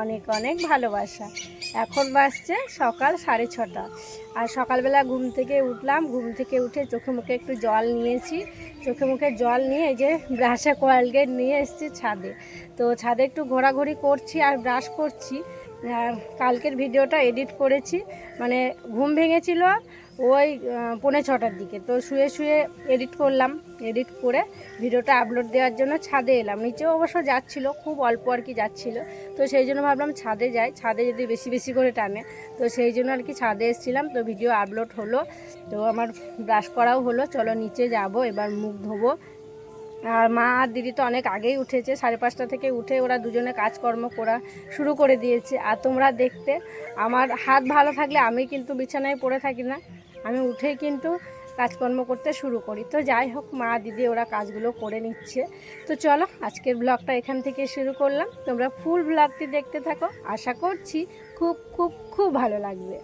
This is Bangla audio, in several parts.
অনেক অনেক ভালোবাসা। এখন বাজছে সকাল সাড়ে ছটা। আর সকালবেলা ঘুম থেকে উঠলাম, ঘুম থেকে উঠে চোখে মুখে একটু জল নিয়েছি। চোখে মুখে জল নিয়ে এই যে ব্রাশে কোয়ালগেট নিয়ে এসেছি ছাদে। তো ছাদে একটু ঘোরাঘুরি করছি আর ব্রাশ করছি। কালকের ভিডিওটা এডিট করেছি। মানে ঘুম ভেঙেছিল ওই পৌনে ছটার দিকে। তো শুয়ে শুয়ে এডিট করলাম। এডিট করে ভিডিওটা আপলোড দেওয়ার জন্য ছাদে এলাম। নিচেও অবশ্য যাচ্ছিল, খুব অল্প আর কি যাচ্ছিল। তো সেই জন্য ভাবলাম ছাদে যাই। ছাদে যদি বেশি বেশি করে টানে, তো সেই জন্য আর কি ছাদে এসেছিলাম। তো ভিডিও আপলোড হলো। তো আমার ব্রাশ করাও হলো। চলো নিচে যাব, এবার মুখ ধোবো। আর মা আর দিদি তো অনেক আগেই উঠেছে। সাড়ে পাঁচটা থেকে উঠে ওরা দুজনে কাজকর্ম করা শুরু করে দিয়েছে। আর তোমরা দেখতে, আমার হাত ভালো থাকলে আমি কিন্তু বিছানায় পড়ে থাকি না। আমি উঠেই কিন্তু কাজকর্ম করতে শুরু করি। তো যাই হোক, মা, দিদি ওরা কাজগুলো করে নিচ্ছে। তো চলো, আজকের ব্লগটা এখান থেকে শুরু করলাম। তোমরা ফুল ব্লগটি দেখতে থাকো। আশা করছি খুব খুব খুব ভালো লাগবে।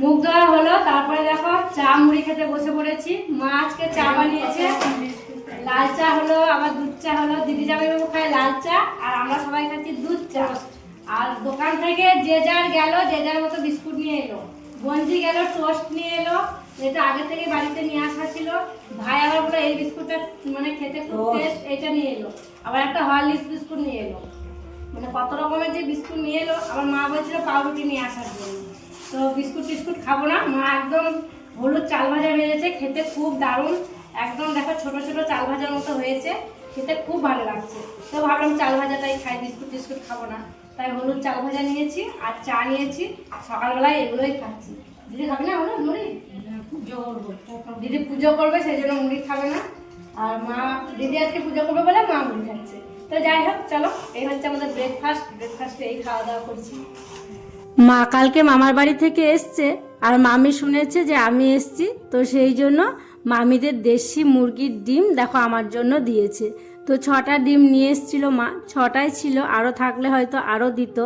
মুখ ধোয়া হলো, তারপরে দেখো চা মুড়ি খেতে বসে পড়েছি। মা আজকে চা বানিয়েছে। লাল চা হলো, আবার দুধ চা হলো। দিদি বাবু খায় লাল চা, আর আমরা সবাই খাচ্ছি দুধ চা। আর দোকান থেকে যে যার গেল, যে যার মতো বিস্কুট নিয়ে এলো। বঞ্জি গেল টোস্ট নিয়ে এলো এটা আগে থেকে বাড়িতে নিয়ে আসা ছিল। ভাই আবার বলে এই বিস্কুটটা মানে খেতে খুব টেস্ট এটা নিয়ে এলো। আবার একটা হরলিক্স বিস্কুট নিয়ে এলো। মানে কত রকমের যে বিস্কুট নিয়ে এলো আমার মা বলছিল পাউরুটি নিয়ে আসার জন্য। তো বিস্কুট টিস্কুট খাব না মা একদম হলুদ চাল ভাজা ভেজেছে খেতে খুব দারুণ। একদম দেখো ছোট ছোট চাল ভাজার মতো হয়েছে খেতে খুব ভালো লাগছে। তো ভাবলাম চাল ভাজাটাই খাই বিস্কুট টিস্কুট খাব না। তাই হলুদ চাল ভাজা নিয়েছি আর চা নিয়েছি। সকালবেলায় এগুলোই খাচ্ছি। দিদি খাবে না হলুদ মুড়ি? পুজো করব দিদি পুজো করবে সেই জন্য মুড়ি খাবে না। আর মা দিদি আজকে পুজো করবে বলে মা মুড়ি খাচ্ছে। তো যাই হোক চলো এই হচ্ছে আমাদের ব্রেকফাস্ট ব্রেকফাস্টে এই খাওয়া দাওয়া করছি। মা কালকে মামার বাড়ি থেকে এসছে আর মামি শুনেছে যে আমি এসছি তো সেই জন্য মামিদের দেশি মুরগির ডিম দেখো আমার জন্য দিয়েছে। তো ছটা ডিম নিয়ে এসেছিল মা। ছটাই ছিল আরও থাকলে হয়তো আরও দিত।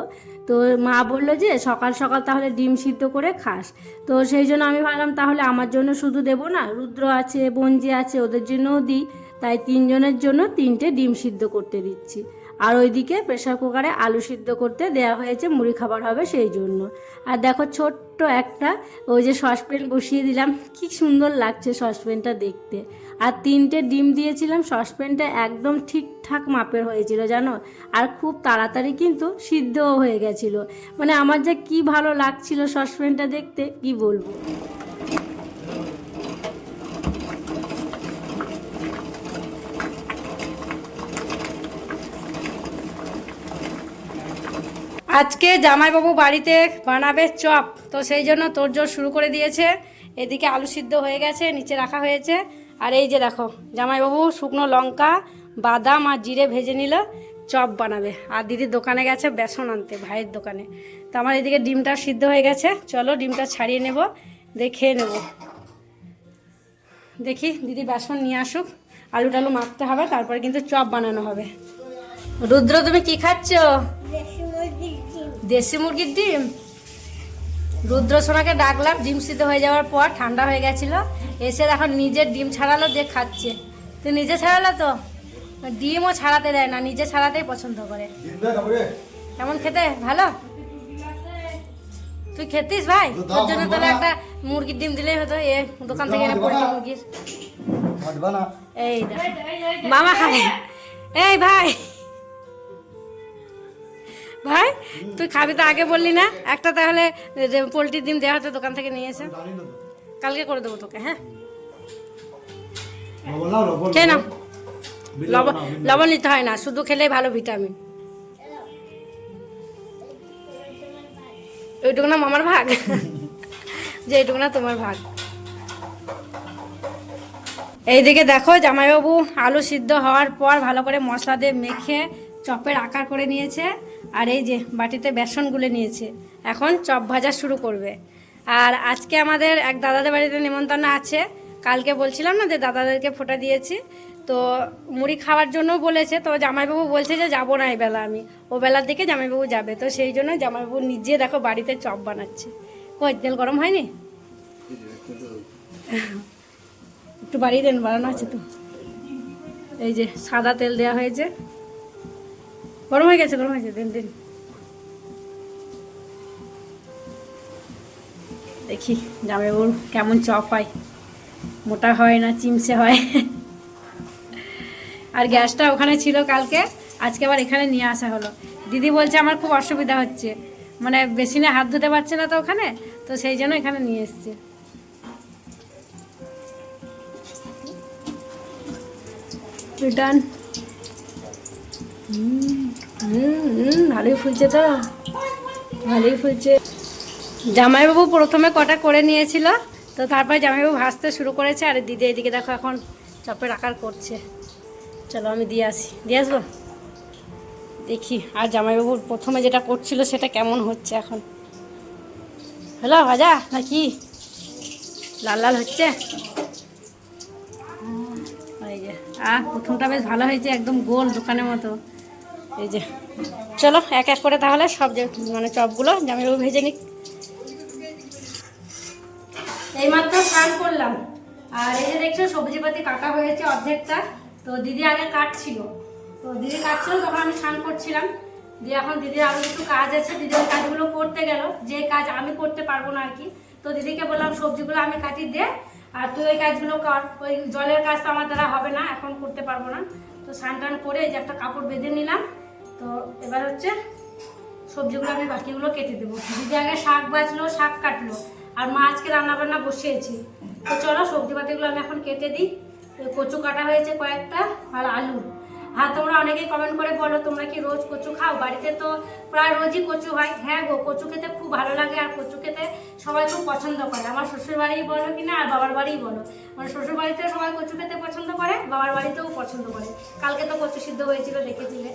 তো মা বলল যে, সকাল সকাল তাহলে ডিম সিদ্ধ করে খাস। তো সেই জন্য আমি ভাবলাম, তাহলে আমার জন্য শুধু দেবো না, রুদ্র আছে বঞ্জি আছে, ওদের জন্যও দিই। তাই তিনজনের জন্য তিনটে ডিম সিদ্ধ করতে দিচ্ছি। আর ওইদিকে প্রেশার কুকারে আলু সিদ্ধ করতে দেয়া হয়েছে, মুড়ি খাবার হবে সেই জন্য। আর দেখো ছোট্ট একটা, ওই যে সসপ্যান বসিয়ে দিলাম, কি সুন্দর লাগছে সসপ্যানটা দেখতে। আর তিনটে ডিম দিয়েছিলাম, সসপ্যানটা একদম ঠিকঠাক মাপের হয়েছিল, জানো? আর খুব তাড়াতাড়ি কিন্তু সিদ্ধও হয়ে গেছিল। মানে আমার যে কি ভালো লাগছিল সসপ্যানটা দেখতে, কি বলব? আজকে জামাইবাবু বাড়িতে বানাবে চপ, তো সেই জন্য তোড়জোড় শুরু করে দিয়েছে। এদিকে আলু সিদ্ধ হয়ে গেছে, নিচে রাখা হয়েছে। আর এই যে দেখো জামাইবাবু শুকনো লঙ্কা বাদাম আর জিরে ভেজে নিল চপ বানাবে। আর দিদির দোকানে গেছে বেসন আনতে ভাইয়ের দোকানে। তো আমার এদিকে ডিমটা সিদ্ধ হয়ে গেছে। চলো ডিমটা ছাড়িয়ে নেব দেখে নেব। দেখি দিদি বেসন নিয়ে আসুক। আলু টালু মাখতে হবে তারপরে কিন্তু চপ বানানো হবে। রুদ্র তুমি কি খাচ্ছ? দেশি মুরগির ডিম? রুদ্র সোনাকে ডাকলাম ডিম সিদ্ধ হয়ে যাওয়ার পর ঠান্ডা হয়ে গেছিল। এসে এখন নিজের ডিম ছাড়ালো যে খাচ্ছে। তুই নিজে ছাড়ালো তো? ডিমও ছাড়াতে দেয় না নিজে ছাড়াতেই পছন্দ করে। কেমন খেতে? ভালো? তুই খেতিস ভাই? তোর জন্য তাহলে একটা মুরগির ডিম দিলেই হতো এ দোকান থেকে এনে পোল্ট্রি মুরগির। এই মামা খাবে। এই ভাই। ভাই তুই খাবি তো আগে বললি না। একটা তাহলে পোলট্রির ডিম দেওয়া হতো দোকান থেকে নিয়ে এসে। কালকে করে দেবো তোকে হ্যাঁ? খেয়ে নাও। লবণ লবণ নিতে হয় না শুধু খেলেই ভালো ভিটামিন। ওইটুকু না মামার ভাগ? যে এইটুকু না তোমার ভাগ। এইদিকে দেখো জামাইবাবু আলু সিদ্ধ হওয়ার পর ভালো করে মশলা দিয়ে মেখে চপের আকার করে নিয়েছে। আর এই যে বাটিতে বেসন গুলে নিয়েছে। এখন চপ ভাজা শুরু করবে। আর আজকে আমাদের এক দাদাদের বাড়িতে নিমন্ত্রণ আছে। কালকে বলছিলাম না যে দাদাদেরকে ফোটা দিয়েছি। তো মুড়ি খাওয়ার জন্য বলেছে, তো জামাইবাবু বলছে যে যাব না এই বেলা আমি। ও বেলার দিকে জামাইবাবু যাবে। তো সেই জন্য জামাইবাবু নিজে দেখো বাড়িতে চপ বানাচ্ছে। কই, তেল গরম হয়নি? একটু বাড়িয়ে দেন, বানানো আছে তো। এই যে সাদা তেল দেওয়া হয়েছে। গরম হয়ে গেছে, গরম হয়েছে দিন দিন। দেখি জামাইবাবুর কেমন চপ হয়। মোটা হয় না চিমসে হয়? আর গ্যাসটা ওখানে ছিল কালকে, আজকে আবার এখানে নিয়ে আসা হলো। দিদি বলছে আমার খুব অসুবিধা হচ্ছে। মানে বেসিনে হাত ধুতে পারছে না তো ওখানে, তো সেই জন্য এখানে নিয়ে এসছে। রিটার্ন হুম। হুম ভালোই ফুলছে তো। ভালোই ফুলছে। জামাইবাবু প্রথমে কটা করে নিয়েছিল, তো তারপরে জামাইবাবু ভাসতে শুরু করেছে, আর দিদি এদিকে দেখো এখন চপের আকার করছে। চলো আমি দিয়ে আসি। দিয়ে আসব? দেখি, আর জামাইবাবু প্রথমে যেটা করছিল সেটা কেমন হচ্ছে এখন? হ্যালো, ভাজা, নাকি? লাল লাল হচ্ছে? আহ, প্রথমটা বেশ ভালো হয়েছে, একদম গোল দোকানের মতো। এই যে, চলো এক এক করে তাহলে সব যে মানে চপগুলো জামাইবাবু ভেজে নিক এইমাত্র স্নান করলাম। আর এই যে দেখছ, সবজিপাতি কাটা হয়েছে অর্ধেকটা। তো দিদি আগে কাটছিল। তো দিদি কাটছিল, তখন আমি স্নান করছিলাম। দিয়ে এখন দিদির আরও একটু কাজ আছে। দিদি ওই কাজগুলো করতে গেল। যে কাজ আমি করতে পারব না আর কি। তো দিদিকে বললাম, সবজিগুলো আমি কাটি দে। আর তুই ওই কাজগুলো কর। ওই জলের কাজ তো আমার দ্বারা হবে না, এখন করতে পারব না। তো স্নান টান করে এই যে একটা কাপড় বেঁধে নিলাম। তো এবার হচ্ছে সবজিগুলো আমি বাকিগুলো কেটে দেবো। দিদি আগে শাক বাজলো শাক কাটলো, আর মা আজকে রান্নাবান্না বসিয়েছি। তো চলো সবজি পাতিগুলো আমি এখন কেটে দিই। কচু কাটা হয়েছে কয়েকটা, আর আলু। আর তোমরা অনেকেই কমেন্ট করে বলো তোমরা কি রোজ কচু খাও? বাড়িতে তো প্রায় রোজই কচু হয়। হ্যাঁ গো, কচু খেতে খুব ভালো লাগে আর কচু খেতে সবাই খুব পছন্দ করে। আমার শ্বশুর বাড়ি বলো কি না আর বাবার বাড়িই বলো। মানে শ্বশুর বাড়িতে সবাই কচু খেতে পছন্দ করে, বাবার বাড়িতেও পছন্দ করে। কালকে তো কচু সিদ্ধ হয়েছিল, দেখেছিলে।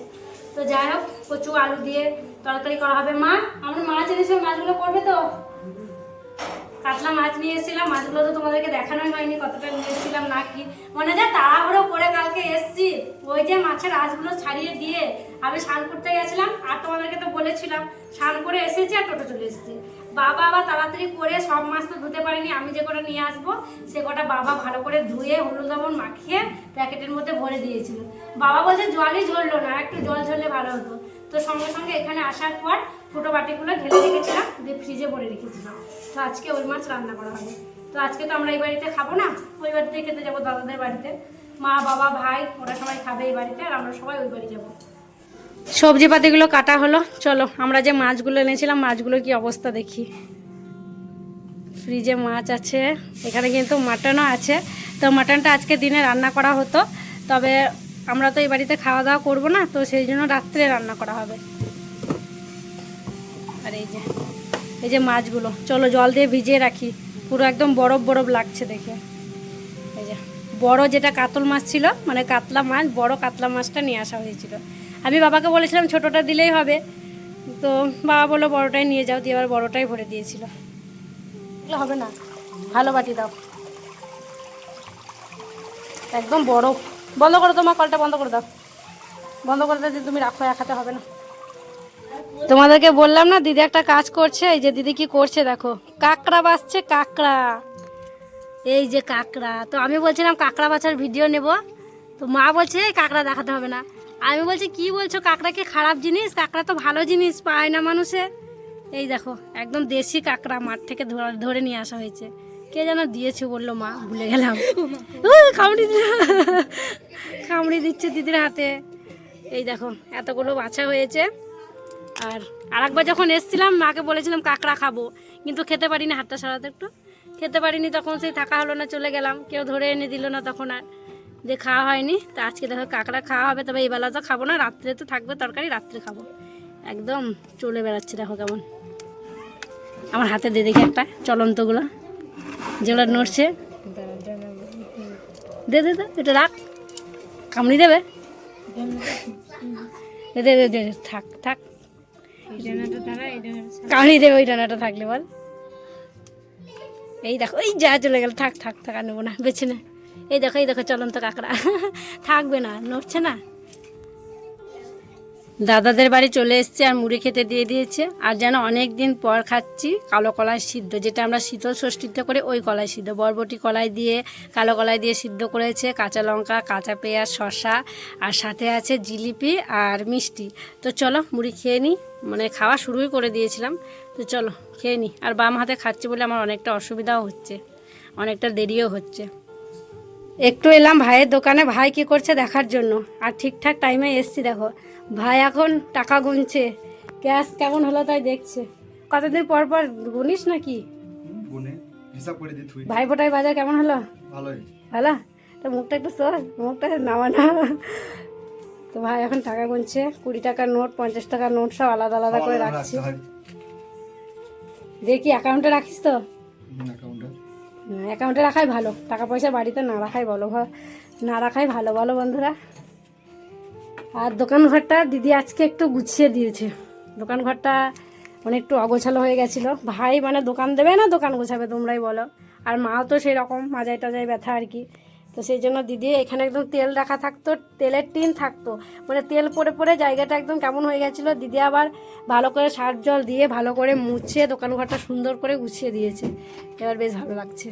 তো যাই হোক, কচু, আলু দিয়ে তরকারি করা হবে। মা, আমরা মাছ এনেছিলাম মাছগুলো করবে তো? কাতলা মাছ নিয়ে এসেছিলাম মাছগুলো তো তোমাদেরকে দেখানোই হয়নি কতটা নিয়ে এসেছিলাম না কি। মনে যায় তাড়াহুড়ো করে কালকে এসছি, ওই যে মাছের আঁশগুলো ছাড়িয়ে দিয়ে আমি স্নান করতে গেছিলাম, আর তোমাদেরকে তো বলেছিলাম, স্নান করে এসেছি আর টোটো চলে এসেছি। বাবা আবার তাড়াতাড়ি করে সব মাছ তো ধুতে পারিনি, আমি যে কটা নিয়ে আসব, সে কটা বাবা ভালো করে ধুয়ে হলুদ লবণ মাখিয়ে প্যাকেটের মধ্যে ভরে দিয়েছিল। বাবা বলছে জলই ঝরলো না, একটু জল ঝরলে ভালো হতো। তো সঙ্গে সঙ্গে এখানে আসার পর ছোটো বাটিগুলো ঢেলে রেখেছিলাম, দিয়ে ফ্রিজে ভরে রেখেছিলাম। তো আজকে ওই মাছ রান্না করা হবে। তো আজকে তো আমরা এই বাড়িতে খাব না, ওই বাড়িতে খেতে যাব দাদাদের বাড়িতে। মা, বাবা, ভাই, ওরা সবাই খাবে এই বাড়িতে, আর আমরা সবাই ওই বাড়ি যাব। সবজি পাতিগুলো কাটা হলো, চলো আমরা যে মাছগুলো এনেছিলাম, মাছগুলোর কি অবস্থা দেখি। ফ্রিজে মাছ আছে, এখানে কিন্তু মাটনও আছে। তো মাটনটা আজকে দিনে রান্না করা হতো, তবে আমরা তো এই বাড়িতে খাওয়া দাওয়া করব না, তো সেই জন্য রাত্রে রান্না করা হবে। আর এই যে এই যে মাছগুলো, চলো জল দিয়ে ভিজিয়ে রাখি। পুরো একদম বরফ বরফ লাগছে দেখে। এই যে, বড় যেটা কাতল মাছ ছিল মানে কাতলা মাছ, বড় কাতলা মাছটা নিয়ে আসা হয়েছিল। আমি বাবাকে বলেছিলাম ছোটোটা দিলেই হবে। তো বাবা বলল, বড়টাই নিয়ে যাও। দিয়ে এবার বড়টাই ভরে দিয়েছিল। হবে না। ভালো বাটি দাও। একদম বরফ। বন্ধ করো, তোমার কলটা বন্ধ করে দাও। বন্ধ করে দিয়ে তুমি রাখো, এক হাতে হবে না। তোমাদেরকে বললাম না, দিদি একটা কাজ করছে, এই যে দিদি কি করছে দেখো। কাকড়া বাঁচছে, কাকড়া। এই যে কাকড়া। তো আমি বলছিলাম কাকড়া বাছার ভিডিও নেব। তো মা বলছে, "এই কাকড়া দেখাতে হবে না। আমি বলছি, কি বলছো? কাকড়া কি খারাপ জিনিস? কাকড়া তো ভালো জিনিস, পায় না মানুষে। এই দেখো, একদম দেশি কাকড়া মাঠ থেকে ধরে নিয়ে আসা হয়েছে। কে যেন দিয়েছে বলল মা, ভুলে গেলাম। খামড়ি কামড়ি দিচ্ছে দিদির হাতে। এই দেখো, এতগুলো বাছা হয়েছে। আর আরেকবার যখন এসছিলাম, মাকে বলেছিলাম, কাঁকড়া খাব। কিন্তু খেতে পারিনি হাতটা সারাতে একটু। খেতে পারিনি, তখন সেই থাকা হলো না, চলে গেলাম। কেউ ধরে এনে দিল না তখন আর। যে খাওয়া হয়নি, তা আজকে দেখো কাঁকড়া খাওয়া হবে, তবে এই বেলা তো খাব না, রাত্রে তো থাকবে তরকারি, রাত্রে খাব। একদম চলে বেড়াচ্ছে, দেখো কেমন। আমার হাতে দিয়ে দেখি একটা চলন্তগুলো। যেগুলো নড়ছে। দে দে দে, এটা রাখ। কামড়ি দেবে? দে দে দে থাক থাক। কামড়ি দেবে ওই ডানাটা থাকলে বল। এই দেখো, এই যা চলে গেল, থাক থাক থাক, আর নেব না, বেছে না। এই দেখো এই দেখো, চলন্ত কাঁকড়া। থাকবে না, নড়ছে না। দাদাদের বাড়ি চলে এসছে আর মুড়ি খেতে দিয়ে দিয়েছে। আর যেন অনেক দিন পর খাচ্ছি কালো কলাই সিদ্ধ, যেটা আমরা শীতল ষষ্ঠীতে করে ওই কলাই সিদ্ধ, বরবটি কলাই দিয়ে কালো কলাই দিয়ে সিদ্ধ করেছে, কাঁচা লঙ্কা, কাঁচা পেঁয়াজ, শসা, আর সাথে আছে জিলিপি আর মিষ্টি। তো চলো মুড়ি খেয়ে নিই মানে খাওয়া শুরুই করে দিয়েছিলাম। তো চলো খেয়ে নিই। আর বাম হাতে খাচ্ছি বলে আমার অনেকটা অসুবিধাও হচ্ছে, অনেকটা দেরিও হচ্ছে। একটু এলাম ভাইয়ের দোকানে ভাই কি করছে দেখার জন্য। আর ঠিকঠাক টাইমে এসছি দেখো। ভাই এখন টাকা গুনছে। ক্যাশ কেমন হলো তাই দেখছে। কতদিন পর পর গুনিস নাকি? ভাই ফোটাই বাজার কেমন হলো? ভালোই। ভালো? তো মুখটা একটু সর মুখটা নামা না। তো ভাই এখন টাকা গুনছে কুড়ি টাকার নোট পঞ্চাশ টাকার নোট সব আলাদা আলাদা করে রাখছি। দেখি অ্যাকাউন্টে রাখিস তো? অ্যাকাউন্টে রাখাই ভালো। টাকা পয়সা বাড়িতে না রাখাই ভালো না রাখাই ভালো, বলো বন্ধুরা? আর দোকান ঘরটা দিদি আজকে একটু গুছিয়ে দিয়েছে। দোকান ঘরটা মানে একটু অগোছালো হয়ে গেছিল। ভাই মানে দোকান দেবে না, দোকান গোছাবে তোমরাই বলো। আর মাও তো সেরকম মাজায় টাজায় ব্যথা আর কি। তো সেই জন্য দিদি এখানে একদম তেল রাখা থাকতো তেলের টিন থাকতো। মানে তেল পড়ে পরে জায়গাটা একদম কেমন হয়ে গেছিল। দিদি আবার ভালো করে সার জল দিয়ে ভালো করে মুছে দোকান ঘরটা সুন্দর করে গুছিয়ে দিয়েছে। এবার বেশ ভালো লাগছে।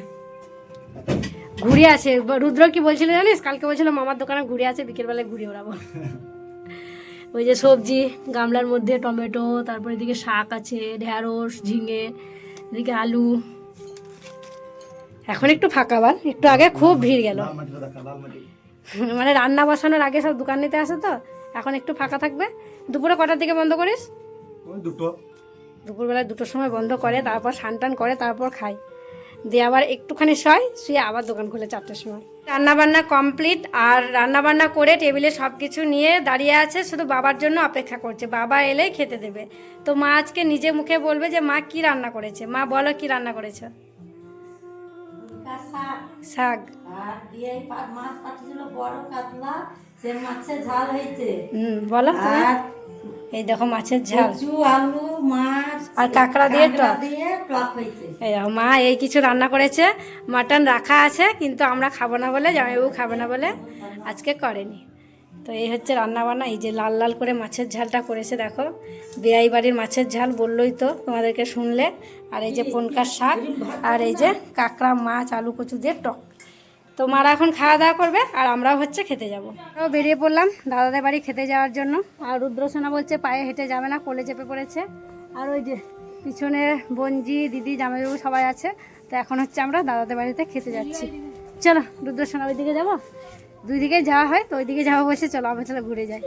ঘুরে আছে। রুদ্র কি বলছিল জানিস? কালকে বলছিল মামার দোকানে ঘুরে আছে বিকেলবেলায় ঘুরে ওড়াবো। ওই যে সবজি গামলার মধ্যে টমেটো তারপরে এদিকে শাক আছে ঢ্যাঁড়স ঝিঙে এদিকে আলু। এখন একটু ফাঁকা বাল। একটু আগে খুব ভিড় গেল। মানে রান্না বসানোর আগে সব দোকান নিতে আসে তো? এখন একটু ফাঁকা থাকবে। দুপুরে কটার দিকে বন্ধ করিস? দুটো। দুপুরবেলা দুটোর সময় বন্ধ করে তারপর স্নান টান করে তারপর খাই। দিয়ে আবার একটুখানি শয় শুয়ে আবার দোকান খুলে চারটের সময়। রান্না বান্না কমপ্লিট আর রান্না বান্না করে টেবিলে সব কিছু নিয়ে দাঁড়িয়ে আছে শুধু বাবার জন্য অপেক্ষা করছে। বাবা এলেই খেতে দেবে। তো মা আজকে নিজে মুখে বলবে যে মা কি রান্না করেছে? মা বলো কি রান্না করেছে? শাক। আর দিয়ে মাছ পাঠিয়েছিল বড় কাতলা সে মাছের ঝাল হয়েছে। হুম বলো আর এই দেখো মাছের ঝাল। আলু মাছ আর কাঁকড়া দিয়ে টক। এই মা এই কিছু রান্না করেছে। মাটন রাখা আছে কিন্তু আমরা খাব না বলে জামাইবাবু খাব না বলে আজকে করেনি। তো এই হচ্ছে রান্না বান্না এই যে লাল লাল করে মাছের ঝালটা করেছে, দেখো। বেয়াই বাড়ির মাছের ঝাল বললোই তো তোমাদেরকে শুনলে। আর এই যে পনকার শাক, আর এই যে কাঁকড়া, মাছ, আলু, কচু দিয়ে টক। তো মারা এখন খাওয়া দাওয়া করবে, আর আমরাও হচ্ছে খেতে যাব। তো বেরিয়ে পড়লাম দাদাদের বাড়ি খেতে যাওয়ার জন্য। আর রুদ্রসোনা বলছে পায়ে হেঁটে যাবে না, কোলে চেপে পড়েছে। আর ওই যে পিছনে বঞ্জি দিদি, জামাইবাবু সবাই আছে। তো এখন হচ্ছে আমরা দাদাদের বাড়িতে খেতে যাচ্ছি। চলো, রুদ্রসোনা ওই দিকে যাব? দুই দিকে যাওয়া হয় তো ওই দিকে যাওয়া বসে চলো আমরা চলো ঘুরে যাই।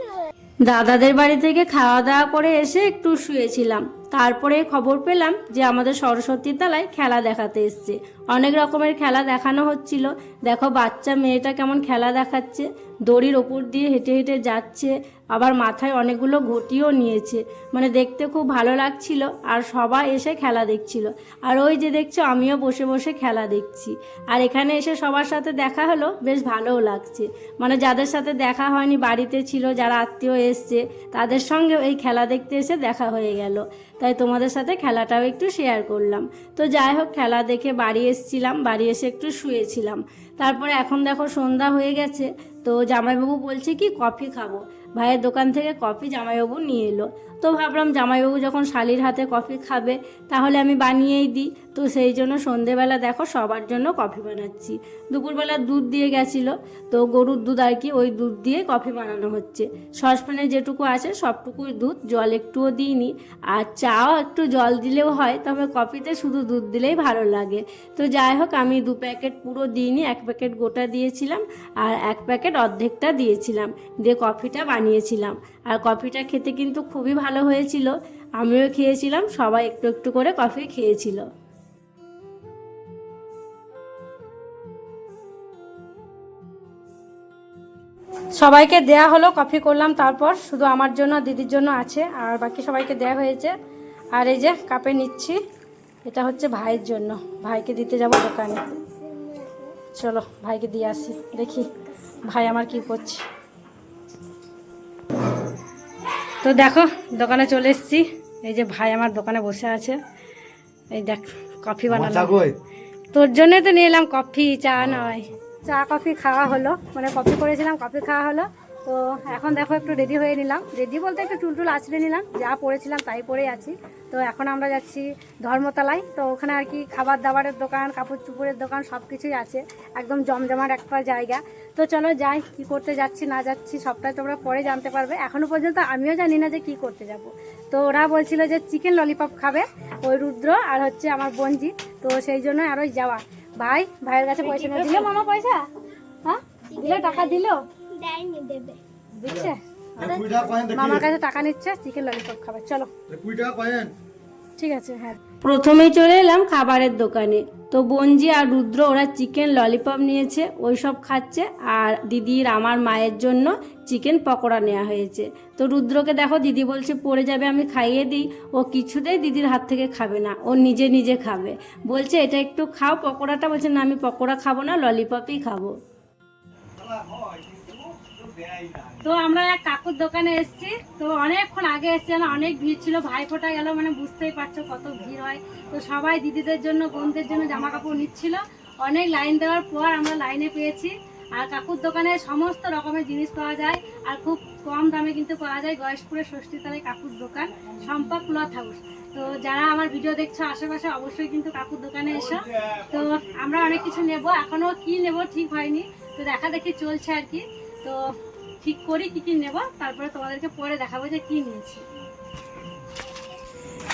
দাদাদের বাড়ি থেকে খাওয়া দাওয়া করে এসে একটু শুয়েছিলাম। তারপরে খবর পেলাম যে আমাদের সরস্বতী তলায় খেলা দেখাতে এসছে। অনেক রকমের খেলা দেখানো হচ্ছিল। দেখো বাচ্চা মেয়েটা কেমন খেলা দেখাচ্ছে। দড়ির ওপর দিয়ে হেঁটে হেঁটে যাচ্ছে। আবার মাথায় অনেকগুলো ঘটিও নিয়েছে। মানে দেখতে খুব ভালো লাগছিল। আর সবাই এসে খেলা দেখছিল। আর ওই যে দেখছ, আমিও বসে বসে খেলা দেখছি। আর এখানে এসে সবার সাথে দেখা হলো, বেশ ভালোও লাগছে। মানে যাদের সাথে দেখা হয়নি, বাড়িতে ছিল, যারা আত্মীয় এসছে। তাদের সঙ্গে এই খেলা দেখতে এসে দেখা হয়ে গেল। তাই তোমাদের সাথে খেলাটাও একটু শেয়ার করলাম। তো যাই হোক, খেলা দেখে বাড়ি এসেছিলাম, বাড়ি এসে একটু শুয়েছিলাম। তারপরে এখন দেখো সন্ধ্যা হয়ে গেছে, তো জামাইবাবু বলছে কি, কফি খাব। ভাইয়ের দোকান থেকে কফি জামাইবাবু নিয়ে এলো। তো ভাবলাম জামাইবাবু যখন শালির হাতে কফি খাবে, তাহলে আমি বানিয়েই দিই। তো সেই জন্য সন্ধেবেলা দেখো সবার জন্য কফি বানাচ্ছি। দুপুরবেলা দুধ দিয়ে গেছিল, তো গরুর দুধ আর কি, ওই দুধ দিয়ে কফি বানানো হচ্ছে। সসপ্যানে যেটুকু আছে সবটুকুই দুধ, জল একটুও দিইনি। আর চাও একটু জল দিলেও হয়, তবে কফিতে শুধু দুধ দিলেই ভালো লাগে। তো যাই হোক, আমি দু প্যাকেট পুরো দিইনি, এক প্যাকেট গোটা দিয়েছিলাম আর এক প্যাকেট অর্ধেকটা দিয়েছিলাম, দিয়ে কফিটা বানিয়েছিলাম। আর কফিটা খেতে কিন্তু খুবই ভালো হয়েছিল, আমিও খেয়েছিলাম, সবাই একটু একটু করে কফি খেয়েছিল। সবাইকে দেয়া হলো, কফি করলাম, তারপর শুধু আমার জন্য, দিদির জন্য আছে, আর বাকি সবাইকে দেয়া হয়েছে। আর এই যে কাপে নিচ্ছি। এটা হচ্ছে ভাইয়ের জন্য। ভাইকে দিতে যাব দোকানে। চলো ভাইকে দিয়ে আসি। দেখি ভাই আমার কি করছে। তো দেখো দোকানে চলে এসেছি। এই যে ভাই আমার দোকানে বসে আছে। এই দেখ কফি বানালাম তোর জন্যই তো নিয়ে এলাম কফি চা নয়। চা কফি খাওয়া হলো। মানে কফি করেছিলাম কফি খাওয়া হলো। তো এখন দেখো একটু রেডি হয়ে নিলাম। রেডি বলতে একটু টুলটুল আছড়ে নিলাম। যা পড়েছিলাম তাই পরেই আছি। তো এখন আমরা যাচ্ছি ধর্মতলায়। তো ওখানে আর কি খাবার দাবারের দোকান, কাপড় চুপড়ের দোকান সব কিছুই আছে। একদম জমজমাট একটা জায়গা। তো চলো যাই, কি করতে যাচ্ছি, না যাচ্ছি, সবটাই তোমরা পরে জানতে পারবে। এখনও পর্যন্ত আমিও জানি না যে কি করতে যাব। তো ওরা বলছিল যে চিকেন ললিপপ খাবে ওই রুদ্র আর হচ্ছে আমার বঞ্জি তো সেই জন্য আরোই যাওয়া। ভাই, ভাইয়ের কাছে পয়সা না দিল মামা পয়সা? হ্যাঁ? দিল, টাকা দিল? দেয়নি দেবে। কুড়ি টাকা কয়েন দেখি। মামার কাছে টাকা নিচ্ছে চিকেন ললিপপ খাবে চলো। কুড়ি টাকা কয়েন ঠিক আছে হ্যাঁ। প্রথমেই চলে এলাম খাবারের দোকানে। তো বঞ্জি আর রুদ্র ওরা চিকেন ললিপপ নিয়েছে ওই সব খাচ্ছে আর দিদির আমার মায়ের জন্য চিকেন পকোড়া নেওয়া হয়েছে। তো রুদ্রকে দেখো দিদি বলছে পড়ে যাবে আমি খাইয়ে দিই। ও কিছুতেই দিদির হাত থেকে খাবে না ও নিজে নিজে খাবে। বলছে এটা একটু খাও পকোড়াটা। বলছে না আমি পকোড়া খাব না ললিপপই খাব। তো আমরা এক কাকুর দোকানে এসেছি। তো অনেকক্ষণ আগে এসেছি, যেন অনেক ভিড় ছিল ভাই ফোটা গেল মানে বুঝতেই পারছ কত ভিড় হয়। তো সবাই দিদিদের জন্য, বোনদের জন্য জামা কাপড় নিচ্ছিল। অনেক লাইন দেওয়ার পর আমরা লাইনে পেয়েছি। আর কাকুর দোকানে সমস্ত রকমের জিনিস পাওয়া যায়। আর খুব কম দামে কিন্তু পাওয়া যায় গয়েশপুরে ষষ্ঠী তালে কাকুর দোকান সম্পা ক্লথ হাউস। তো যারা আমার ভিডিও দেখছ আশেপাশে, অবশ্যই কিন্তু কাকুর দোকানে এসো। তো আমরা অনেক কিছু নেব। এখনও কি নেব ঠিক হয়নি। তো দেখা দেখি চলছে আর কি। তো ঠিক করি কি কি নেব তারপরে তোমাদেরকে পরে দেখাবো যে কি নিয়েছি।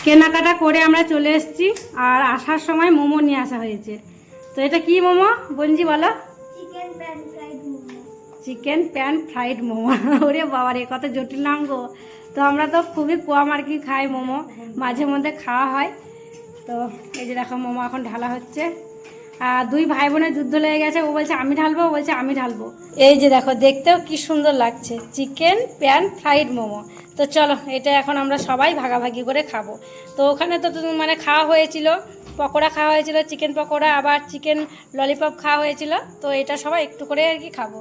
কেনাকাটা করে আমরা চলে এসেছি আর আসার সময় মোমো নিয়ে আসা হয়েছে। তো এটা কি মোমো বঞ্জি বলো? Chicken pan fried momo. ওরে বাবা রে কত জটিল নাম গো। তো আমরা তো খুবই কম আর কি খাই মোমো মাঝে মধ্যে খাওয়া হয়। তো এই যে দেখো মোমো এখন ঢালা হচ্ছে। দুই ভাই বোনের যুদ্ধ লেগে গেছে। ও বলছে, আমি ঢালবো? ও বলছে, আমি ঢালবো। এই যে দেখো, দেখতেও কি সুন্দর লাগছে। Chicken pan fried momo. তো চলো, এটা এখন আমরা সবাই ভাগাভাগি করে খাব। তো ওখানে তো মানে খাওয়া হয়েছিল, পকোড়া খাওয়া হয়েছিল চিকেন পকোড়া, আবার চিকেন ললিপপ খাওয়া হয়েছিল। তো এটা সবাই একটু করে আর কি খাব।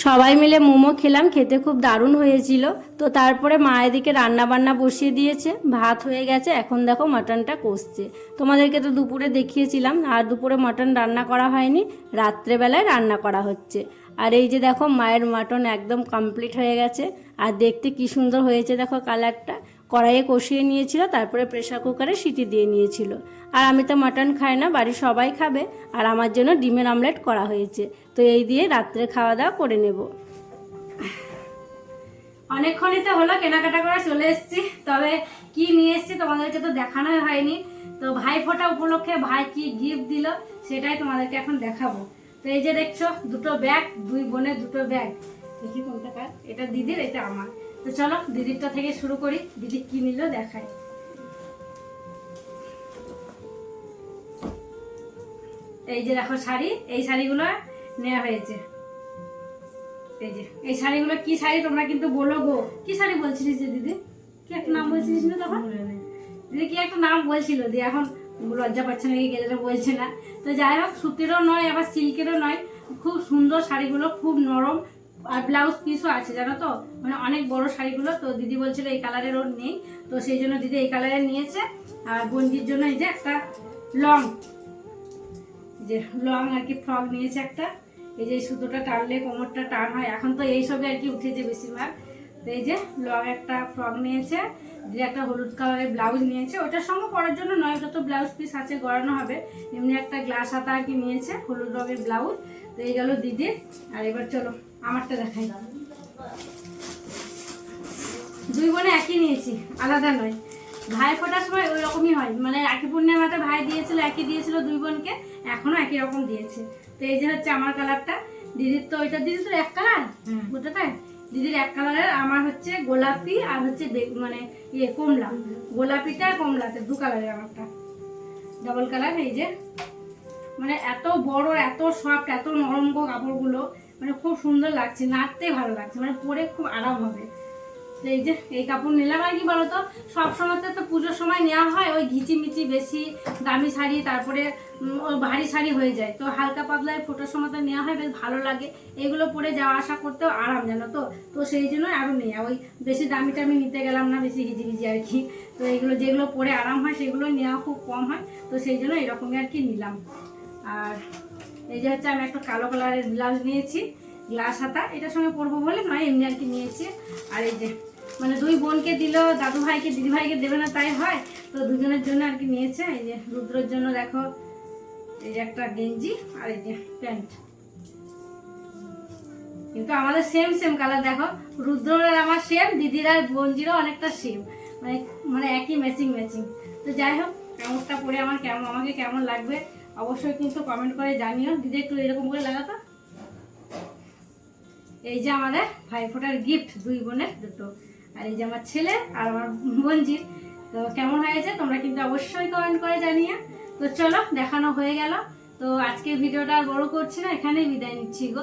সবাই মিলে মোমো খেলাম, খেতে খুব দারুণ হয়েছিল। তো তারপরে মা এদিকে রান্না বান্না বসিয়ে দিয়েছে, ভাত হয়ে গেছে, এখন দেখো মাটনটা কষছে। তোমাদেরকে তো দুপুরে দেখিয়েছিলাম, আর দুপুরে মাটন রান্না করা হয়নি, রাত্রেবেলায় রান্না করা হচ্ছে। আর এই যে দেখো মায়ের মাটন একদম কমপ্লিট হয়ে গেছে, আর দেখতে কি সুন্দর হয়েছে দেখো কালারটা কড়াইয়ে কষিয়ে নিয়েছিল, তারপরে প্রেশার কুকারে সিটি দিয়ে নিয়েছিল। আর আমি তো মাটন খাই না, বাড়ির সবাই খাবে, আর আমার জন্য ডিমের অমলেট করা হয়েছে। তো এই দিয়ে রাত্রে খাওয়া দাওয়া করে নেব। অনেকক্ষণই তো হলো, কেনাকাটা করে চলে এসেছি। তবে কি নিয়ে এসেছি তোমাদেরকে তো দেখানোই হয়নি। তো ভাই ফোটা উপলক্ষে ভাই কি গিফট দিল, সেটাই তোমাদেরকে এখন দেখাবো। তো এই যে দেখছ, দুটো ব্যাগ দুই বোনের দুটো ব্যাগ দেখি কোনটা কার? এটা দিদির, এটা আমার। তো চলো দিদিরটা থেকে শুরু করি। দিদি কি নিল দেখায় এই যে দেখো শাড়ি এই শাড়িগুলো নেওয়া হয়েছে। এই যে এই শাড়িগুলো কি শাড়ি তোমরা কিন্তু বলো গো। কি শাড়ি বলছিলিস যে দিদি? কি একটা নাম বলছিলিস না তখন? দিদি কি একটা নাম বলছিল? দিয়ে এখন লজ্জা পাচ্ছে না কি গেলে বলছে না। তো যাই হোক সুতিরও নয় আবার সিল্কেরও নয়। খুব সুন্দর শাড়িগুলো খুব নরম আর ব্লাউজ পিসও আছে, জানো তো? মানে অনেক বড় শাড়িগুলো, তো দিদি বলছিল এই কালারের ওর নেই, তো সেই জন্য দিদি এই কালারের নিয়েছে। আর বঞ্জির জন্য এই যে একটা লং যে লং আর কি ফ্রক নিয়েছে একটা। এই যে সুতোটা টানলে কোমরটা টান হয়। এখন তো এইসবে আর কি উঠেছে বেশিরভাগ। তো এই যে লং একটা ফ্রক নিয়েছে। যে একটা হলুদ কালারের ব্লাউজ নিয়েছে। ওটার সঙ্গে পরার জন্য নয়, ওটা তো ব্লাউজ পিস আছে, গড়ানো হবে। এমনি একটা গ্লাস হাতা আর কি নিয়েছে, হলুদ রঙের ব্লাউজ। তো এই গেল দিদির। আর এবার চলো। আমারটা দেখাই। দুই বোনে একই নিয়েছি আলাদা নয়। ভাই ফোটার সময় ওই রকমই হয়। মানে একই পূর্ণিমাতে ভাই দিয়েছিল একই দিয়েছিল দুই বোনকে এখনও একই রকম দিয়েছে। তো এই যে হচ্ছে আমার কালারটা। দিদির তো ওইটা দিদি তো এক কালার? বুঝতে ওটাতে? দিদির এক কালারের আমার হচ্ছে গোলাপি আর হচ্ছে মানে ইয়ে কমলা। গোলাপিটা আর কমলাতে দু কালারের আমারটা। ডাবল কালার এই যে। মানে এত বড় এত সফট এত নরম গো কাপড়গুলো। মানে খুব সুন্দর লাগছে নাড়তেই ভালো লাগছে মানে পরে খুব আরাম হবে। এই যে, এই কাপড় নিলাম আর কি বলতো? সব সময় তো পুজোর সময় নেওয়া হয়, ওই ঘিচিমিচি বেশি, দামি শাড়ি, তারপরে ভারী শাড়ি হয়ে যায়। তো হালকা পাতলায় ফোটোর সময় তো নেওয়া হয়, বেশ ভালো লাগে। এগুলো পরে যাওয়া আসা করতেও আরাম, জানো তো? তো সেই জন্য আরও নেওয়া। ওই বেশি দামি টামি নিতে গেলাম না, বেশি ঘিচিমিচি আর কি। তো এগুলো, যেগুলো পরে আরাম হয় সেগুলো নেওয়া খুব কম হয়। তো সেই জন্য এরকমই আর কি নিলাম। আর এই যে হচ্ছে আমি একটা কালো কালারের ব্লাউজ নিয়েছি, গ্লাস হাতা। এটার সঙ্গে পরবো বলে মা এমনি আর কি নিয়েছি। আর এই যে মানে দুই বোনকে দিল দাদু ভাইকে দিদি ভাইকে দেবে না তাই হয়, তো দুজনের জন্য আর কি নিয়েছে। এই যে রুদ্রর জন্য দেখো, এই যে একটা গেঞ্জি আর এই যে প্যান্ট। কিন্তু আমাদের সেম সেম কালার দেখো, রুদ্রর আর আমার সেম দিদির আর বঞ্জিরও অনেকটা সেম মানে মানে একই ম্যাচিং ম্যাচিং তো যাই হোক কেমনটা পরে আমার কেমন, আমাকে কেমন লাগবে অবশ্যই কিন্তু কমেন্ট করে জানিও। দিদি একটু এরকম করে লাগাতো? এই যে আমাদের ভাইফোঁটার গিফট দুই বোনের দুটো। আর এই যে আমার ছেলে আর আমার বোনজি তো কেমন হয়েছে? তোমরা কিন্তু অবশ্যই কমেন্ট করে জানিও। তো চলো, দেখানো হয়ে গেল। তো আজকে ভিডিওটা আর বড় করছি না, এখানেই বিদায় নিচ্ছি গো।